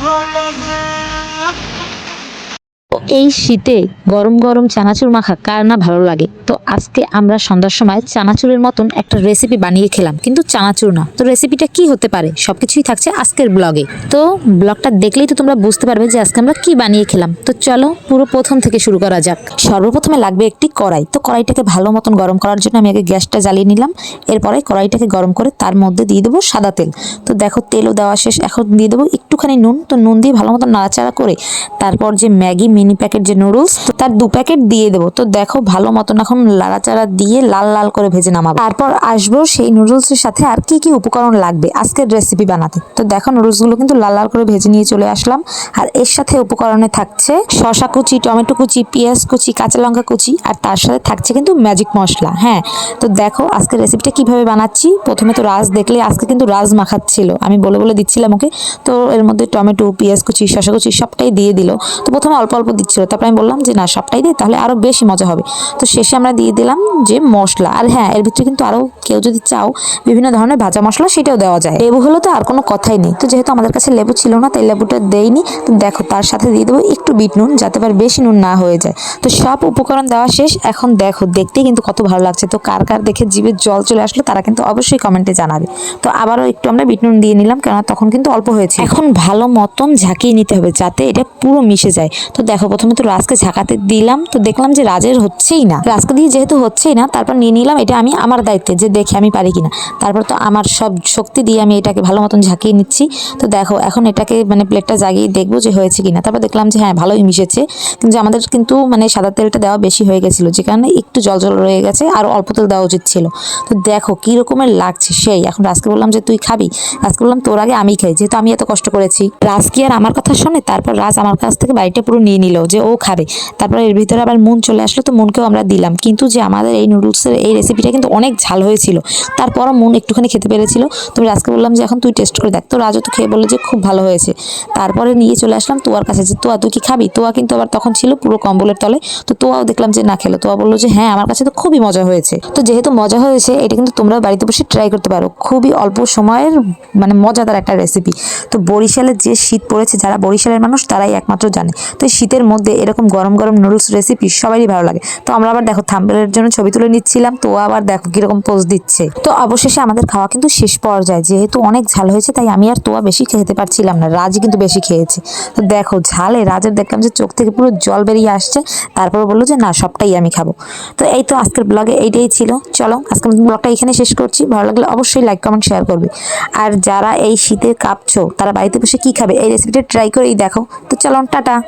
hold of them. এই শীতে গরম গরম চানাচুর মাখা কার না ভালো লাগে? তো আজকে আমরা সন্ধ্যার সময় চানাচুরের মতন একটা রেসিপি বানিয়ে খেলাম, কিন্তু চানাচুর না। তো রেসিপিটা কি হতে পারে? সবকিছুই থাকছে আজকের ব্লগে। তো ব্লগটা দেখলেই তো তোমরা বুঝতে পারবে যে আজকে আমরা কি বানিয়ে খেলাম। তো চলো পুরো প্রথম থেকে শুরু করা যাক। সর্বপ্রথমে লাগবে একটি কড়াই। তো কড়াইটাকে ভালো মতন গরম করার জন্য আমি আগে গ্যাসটা জ্বালিয়ে নিলাম। এরপরে কড়াইটাকে গরম করে তার মধ্যে দিয়ে দেবো সাদা তেল। তো দেখো তেলও দেওয়া শেষ, এখন দিয়ে দেবো একটুখানি নুন। তো নুন দিয়ে ভালো মতন নাড়াচাড়া করে তারপর যে ম্যাগি, মিনি প্যাকেট যে নুডলস তার দু প্যাকেট দিয়ে দেবো। তো দেখো ভালো মতন এখন লাড়াচাড়া দিয়ে লাল লাল করে ভেজে নামাবো। তারপর আসব সেই নুডলসের সাথে আর কি কি উপকরণ লাগবে আজকের রেসিপি বানাতে। তো দেখো নুডলসগুলো কিন্তু লাল লাল করে ভেজে নিয়ে চলে আসলাম। আর এর সাথে উপকরণে থাকছে শশা কুচি, টমেটো কুচি, পেঁয়াজ কুচি, কাঁচা লঙ্কা কুচি আর তার সাথে থাকছে কিন্তু ম্যাজিক মশলা। হ্যাঁ তো দেখো আজকে রেসিপিটা কীভাবে বানাচ্ছি? প্রথমে তো রাজ দেখলে আজকে কিন্তু রাজ মাখাচ্ছিল। আমি বলে বলে দিচ্ছিলাম ওকে। তো এর মধ্যে টমেটো, পেঁয়াজ কুচি শশা কুচি সবটাই দিয়ে দিল। তো প্রথমে অল্প অল্প দিচ্ছিল। তারপর আমি বললাম যে, না, সবটাই দে, তাহলে আরও বেশি মজা হবে। তো শেষে আমরা দিয়ে দিলাম যে, মশলা। আর হ্যাঁ এর ভিতরে কিন্তু আরও কেউ যদি চাও বিভিন্ন ধরনের ভাজা মশলা, সেটাও দেওয়া যায়। লেবু হলো তো আর কোনো কথাই নেই। তো যেহেতু আমাদের কাছে লেবু ছিল না, তাই লেবুটা দেইনি। তো দেখো, তার সাথে দিয়ে দেবো একটু বিট নুন, যাতে আবার বেশি নুন না হয়ে যায়। তো সব উপকরণ দেওয়া শেষ। এখন দেখো দেখতেই কিন্তু কত ভালো লাগছে। তো কার কার দেখে জিভের জল চলে আসলো, তারা কিন্তু অবশ্যই কমেন্টে জানাবে। তো আবারও একটু আমরা বিট নুন দিয়ে নিলাম, কেননা তখন কিন্তু অল্প হয়েছে এখন ভালো মতন ঝাঁকিয়ে নিতে হবে, যাতে এটা পুরো মিশে যায়। তো দেখো প্রথমে তো রাজকে ঝাঁকাতে দিলাম, তো দেখলাম যে রাজের হচ্ছেই না। রাজকে দিয়ে যেহেতু হচ্ছেই না, তারপর নিয়ে নিলাম, এটা আমি আমার দায়িত্বে যে দেখে আমি পারি কিনা। তারপর তো আমার সব শক্তি দিয়ে আমি এটাকে ভালো মতন ঝাঁকিয়ে নিচ্ছি। তো দেখো, এখন এটাকে মানে প্লেটটা জাগিয়ে দেখব যে হয়েছে কিনা। তারপর দেখলাম যে হ্যাঁ ভালোই মিশেছে। কিন্তু আমাদের কিন্তু মানে সাদা তেলটা দেওয়া বেশি হয়ে গেছিল, যে কারণে একটু জল জল রয়ে গেছে, আর অল্প তেল দেওয়া উচিত ছিল। তো দেখো, কি রকমের লাগছে সেই। এখন রাজকে বললাম যে, তুই খাবি? রাজকে বললাম, তোর আগে আমি খাই, যেহেতু আমি এত কষ্ট করেছি। রাজ কি আর আমার কথা শোনে? তারপর রাজ আমার কাছ থেকে বাড়িটা পুরো নিয়ে নিল। যে ও খাবে। তারপর এর ভিতরে আবার মুন চলে আসলো, তো মুনকেও আমরা দিলাম। কিন্তু যে আমাদের এই নুডলসের এই রেসিপিটা কিন্তু অনেক ঝাল হয়েছিল। তারপরও মুন একটুখানি খেতে পেরেছিল। তো রাজকে বললাম যে, এখন তুই টেস্ট করে দেখ। তো রাজও তো খেয়ে বলল যে, খুব ভালো হয়েছে। তারপরে নিয়ে চলে আসলাম তোয়ার কাছে যে, তোয়া, তুই কি খাবি? তোয়া কিন্তু আবার তখন ছিল পুরো কম্বলের তলে। তো তোয়াও দেখলাম যে, না খেলো। তোয়া বলল যে হ্যাঁ আমার কাছে তো খুবই মজা হয়েছে। তো যেহেতু মজা হয়েছে, এটা কিন্তু তোমরা বাড়িতে বসে ট্রাই করতে পারো। খুবই অল্প সময়ের মানে মজাদার একটা রেসিপি তো বরিশালের যে শীত পড়েছে, যারা বরিশালের মানুষ, তারাই একমাত্র জানে। তো শীতের মধ্যে এরকম গরম গরম নুডলস রেসিপি সবারই ভালো লাগে। তো আমরা আবার দেখো থাম্বেলের জন্য ছবি তুলে নিচ্ছিলাম, তো আবার দেখো কীরকম পোজ দিচ্ছে। তো অবশেষে আমাদের খাওয়া কিন্তু শেষ পর্যায়ে, যেহেতু অনেক ঝাল হয়েছে, তাই আমি আর তোয়া বেশি খেতে পারছিলাম না, রাজি কিন্তু বেশি খেয়েছে। তো দেখো ঝালে রাজের দেখলাম যে চোখ থেকে পুরো জল বেরিয়ে আসছে, তারপর বলল যে না, সবটাই আমি খাব। তো এই তো আজকের ব্লগে এইটাই ছিল, চলো আজকে আজকের ব্লগটা এখানে শেষ করছি, ভালো লাগলে অবশ্যই লাইক কমেন্ট শেয়ার করবে। আর যারা এই শীতে কাঁপছো, তারা বাড়িতে বসে কি খাবে, এই রেসিপিটা ট্রাই করেই দেখো। তো চলো, টাটা।